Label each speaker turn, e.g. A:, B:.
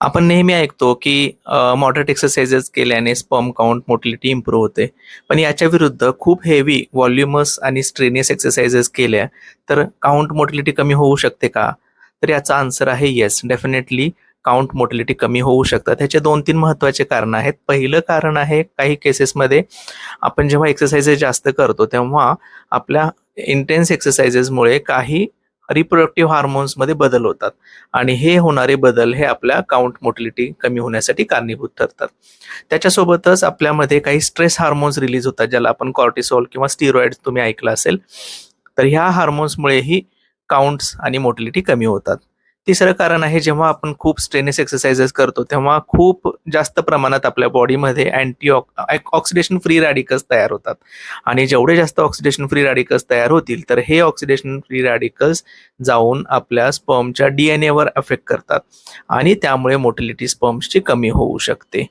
A: आपण नेहमी ऐकतो की मॉडरेट एक्सरसाइजेस केल्याने स्पर्म काउंट मोटिलिटी इम्प्रूव्ह होते. पण याच्या विरुद्ध खूप हेवी व्हॉल्युमस आणि स्ट्रेनियस एक्सरसाइजेस केल्या तर काउंट मोटिलिटी कमी होऊ शकते का? तर याचा आन्सर आहे येस डेफिनेटली काउंट मोटिलिटी कमी होऊ शकतात. ह्याचे दोन तीन महत्त्वाचे कारण आहेत. पहिलं कारण आहे काही केसेसमध्ये आपण जेव्हा एक्सरसाइजेस जास्त करतो तेव्हा आपल्या इंटेन्स एक्सरसाइजेसमुळे काही रिप्रोडक्टिव्ह हार्मोन्समध्ये बदल होतात. आणि हे होणारे बदल हे आपल्या काउंट मोटिलिटी कमी होण्यासाठी कारणीभूत ठरतात. त्याच्यासोबतच आपल्यामध्ये काही स्ट्रेस हार्मोन्स रिलीज होतात ज्याला आपण कॉर्टिसॉल किंवा स्टिरॉइड तुम्ही ऐकलं असेल. तर ह्या हार्मोन्समुळेही काउंट्स आणि मोटिलिटी कमी होतात. तिसरं कारण आहे जेव्हा आपण खूप स्ट्रेनियस एक्सरसाइजेस करतो तेव्हा खूप जास्त प्रमाणात आपल्या बॉडीमध्ये अँटी ऑक्सिडेशन फ्री रॅडिकल्स तयार होतात. आणि जेवढे जास्त ऑक्सिडेशन फ्री रॅडिकल्स तयार होतील तर हे ऑक्सिडेशन फ्री रॅडिकल्स जाऊन आपल्या स्पर्मच्या डी एन एवर अफेक्ट करतात. आणि त्यामुळे मोटिलिटी स्पर्म्सची कमी होऊ शकते.